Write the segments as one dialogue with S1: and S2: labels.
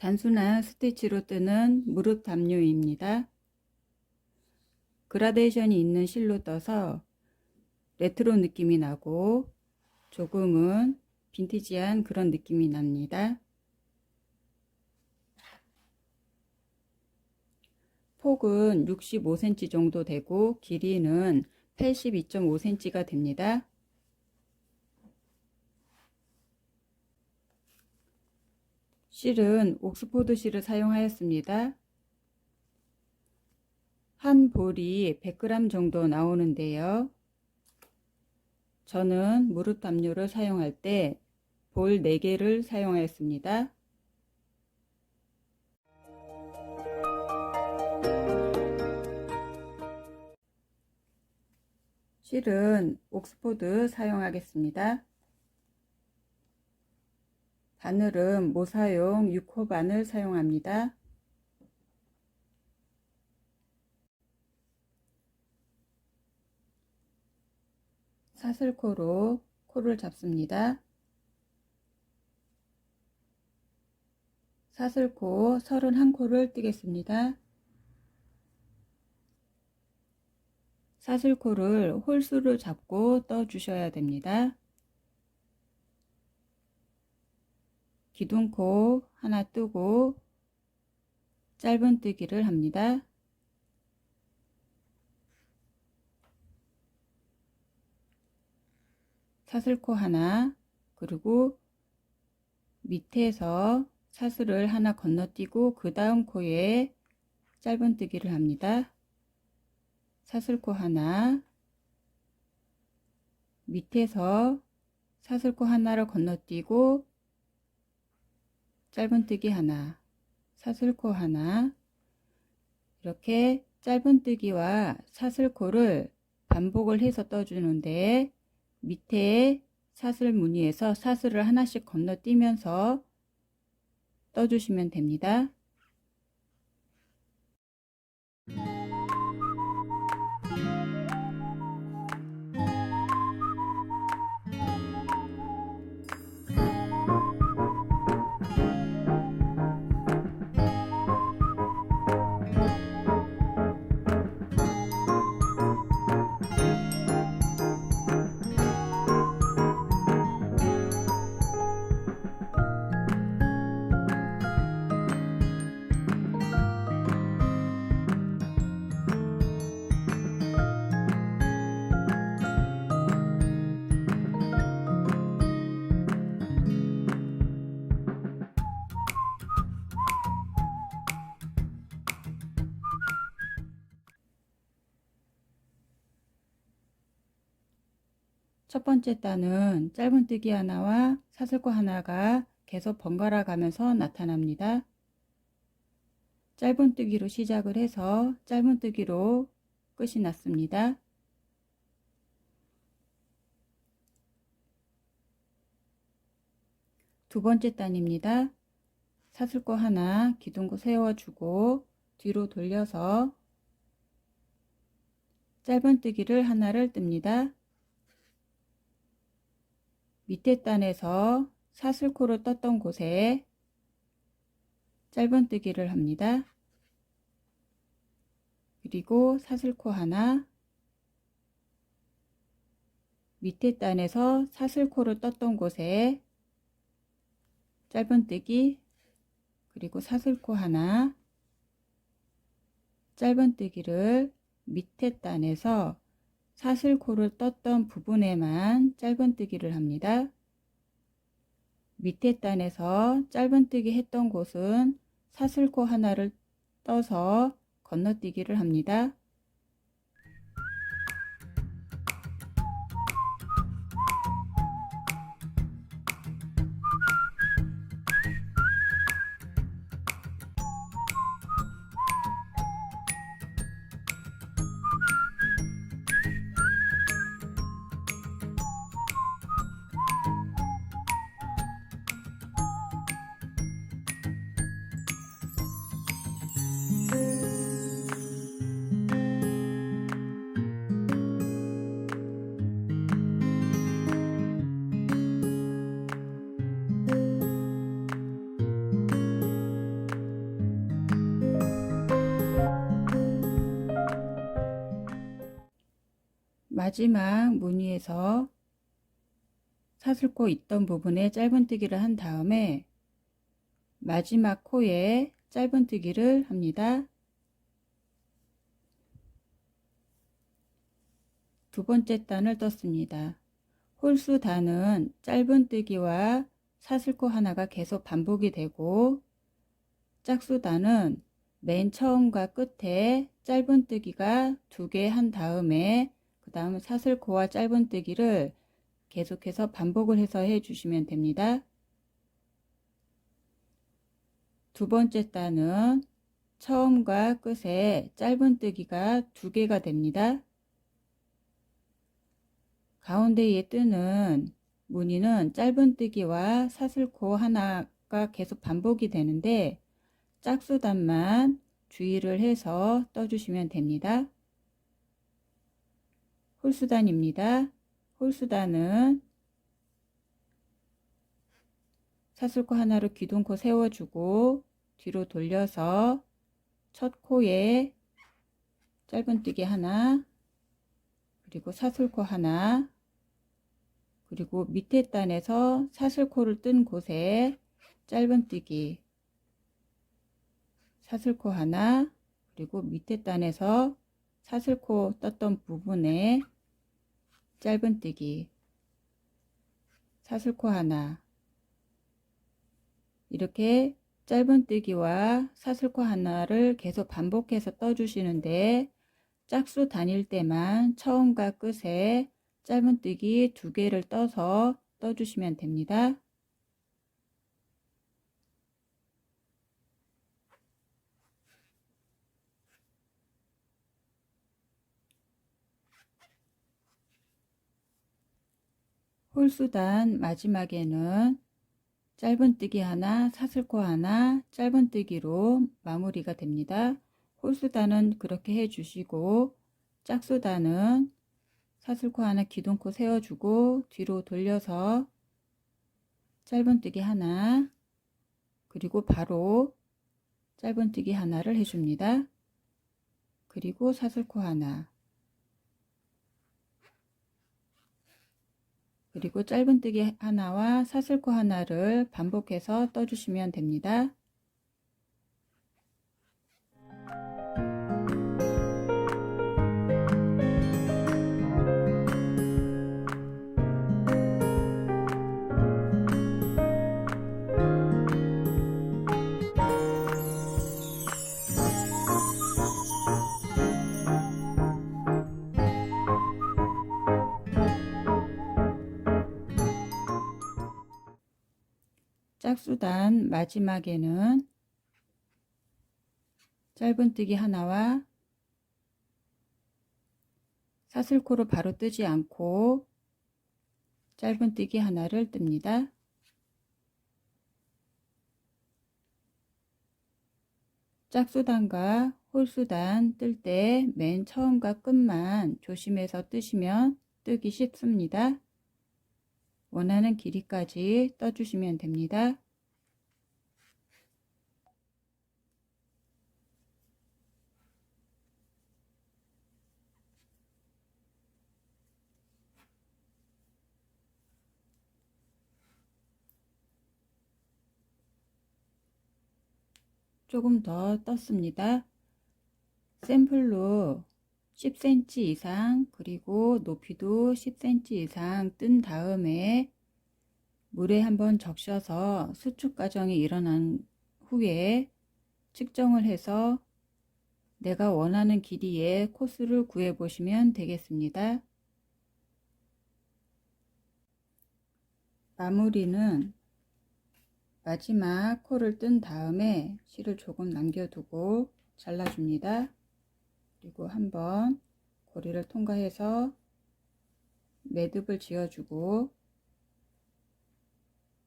S1: 단순한 스티치로 뜨는 무릎 담요입니다. 그라데이션이 있는 실로 떠서 레트로 느낌이 나고 조금은 빈티지한 그런 느낌이 납니다. 폭은 65cm 정도 되고 길이는 82.5cm가 됩니다. 실은 옥스포드 실을 사용하였습니다. 한 볼이 100g 정도 나오는데요. 저는 무릎 담요를 사용할 때 볼 4개를 사용하였습니다. 실은 옥스포드 사용하겠습니다. 바늘은 모사용 6호 바늘 사용합니다. 사슬코로 코를 잡습니다. 사슬코 31코를 뜨겠습니다. 사슬코를 홀수를 잡고 떠 주셔야 됩니다. 기둥코 하나 뜨고 짧은뜨기를 합니다. 사슬코 하나 그리고 밑에서 사슬을 하나 건너뛰고 그 다음 코에 짧은뜨기를 합니다. 사슬코 하나 밑에서 사슬코 하나를 건너뛰고 짧은뜨기 하나 사슬코 하나 이렇게 짧은뜨기와 사슬코를 반복을 해서 떠주는데 밑에 사슬 무늬에서 사슬을 하나씩 건너뛰면서 떠주시면 됩니다. 첫 번째 단은 짧은뜨기 하나와 사슬코 하나가 계속 번갈아 가면서 나타납니다. 짧은뜨기로 시작을 해서 짧은뜨기로 끝이 났습니다. 두 번째 단입니다. 사슬코 하나 기둥고 세워주고 뒤로 돌려서 짧은뜨기를 하나를 뜹니다. 밑에 단에서 사슬코로 떴던 곳에 짧은뜨기를 합니다. 그리고 사슬코 하나 밑에 단에서 사슬코로 떴던 곳에 짧은뜨기 그리고 사슬코 하나 짧은뜨기를 밑에 단에서 사슬코를 떴던 부분에만 짧은뜨기를 합니다. 밑에 단에서 짧은뜨기 했던 곳은 사슬코 하나를 떠서 건너뛰기를 합니다. 마지막 무늬에서 사슬코 있던 부분에 짧은뜨기를 한 다음에 마지막 코에 짧은뜨기를 합니다. 두 번째 단을 떴습니다. 홀수 단은 짧은뜨기와 사슬코 하나가 계속 반복이 되고 짝수 단은 맨 처음과 끝에 짧은뜨기가 두 개 한 다음에 그 다음 사슬코와 짧은뜨기를 계속해서 반복을 해서 해 주시면 됩니다. 두 번째 단은 처음과 끝에 짧은뜨기가 두 개가 됩니다. 가운데에 뜨는 무늬는 짧은뜨기와 사슬코 하나가 계속 반복이 되는데 짝수단만 주의를 해서 떠주시면 됩니다. 홀수단입니다. 홀수단은 사슬코 하나로 기둥코 세워주고 뒤로 돌려서 첫 코에 짧은뜨기 하나 그리고 사슬코 하나 그리고 밑에 단에서 사슬코를 뜬 곳에 짧은뜨기 사슬코 하나 그리고 밑에 단에서 사슬코 떴던 부분에 짧은뜨기 사슬코 하나 이렇게 짧은뜨기와 사슬코 하나를 계속 반복해서 떠주시는데 짝수 다닐 때만 처음과 끝에 짧은뜨기 두 개를 떠서 떠주시면 됩니다. 홀수단 마지막에는 짧은뜨기 하나, 사슬코 하나, 짧은뜨기로 마무리가 됩니다. 홀수단은 그렇게 해주시고 짝수단은 사슬코 하나 기둥코 세워주고 뒤로 돌려서 짧은뜨기 하나 그리고 바로 짧은뜨기 하나를 해줍니다. 그리고 사슬코 하나 그리고 짧은뜨기 하나와 사슬코 하나를 반복해서 떠주시면 됩니다. 짝수단 마지막에는 짧은뜨기 하나와 사슬코로 바로 뜨지 않고 짧은뜨기 하나를 뜹니다. 짝수단과 홀수단 뜰 때 맨 처음과 끝만 조심해서 뜨시면 뜨기 쉽습니다. 원하는 길이까지 떠주시면 됩니다. 조금 더 떴습니다. 샘플로 10cm 이상 그리고 높이도 10cm 이상 뜬 다음에 물에 한번 적셔서 수축 과정이 일어난 후에 측정을 해서 내가 원하는 길이의 코스를 구해 보시면 되겠습니다. 마무리는 마지막 코를 뜬 다음에 실을 조금 남겨두고 잘라줍니다. 그리고 한번 고리를 통과해서 매듭을 지어주고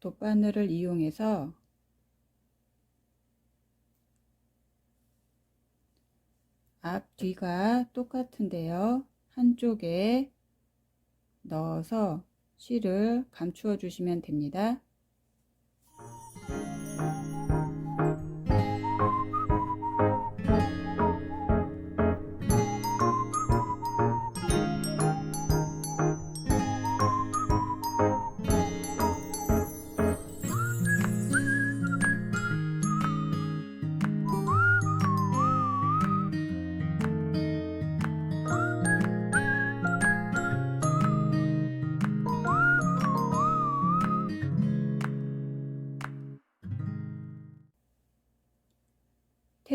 S1: 돗바늘을 이용해서 앞 뒤가 똑같은데요. 한쪽에 넣어서 실을 감추어 주시면 됩니다.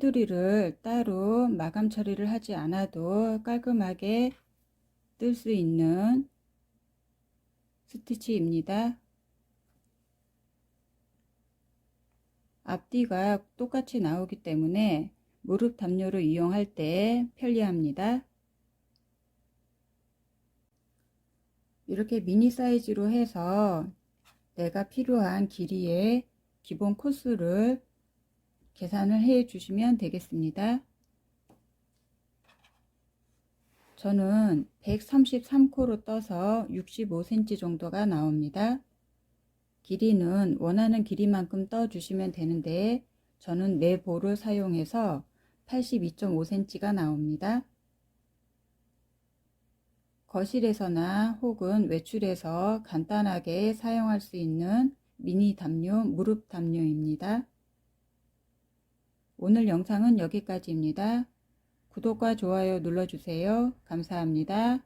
S1: 테두리를 따로 마감 처리를 하지 않아도 깔끔하게 뜰 수 있는 스티치입니다. 앞뒤가 똑같이 나오기 때문에 무릎 담요를 이용할 때 편리합니다. 이렇게 미니 사이즈로 해서 내가 필요한 길이의 기본 코스를 계산을 해 주시면 되겠습니다. 저는 133코로 떠서 65cm 정도가 나옵니다. 길이는 원하는 길이만큼 떠 주시면 되는데 저는 네 볼을 사용해서 82.5cm가 나옵니다. 거실에서나 혹은 외출해서 간단하게 사용할 수 있는 미니 담요, 무릎 담요입니다. 오늘 영상은 여기까지입니다. 구독과 좋아요 눌러주세요. 감사합니다.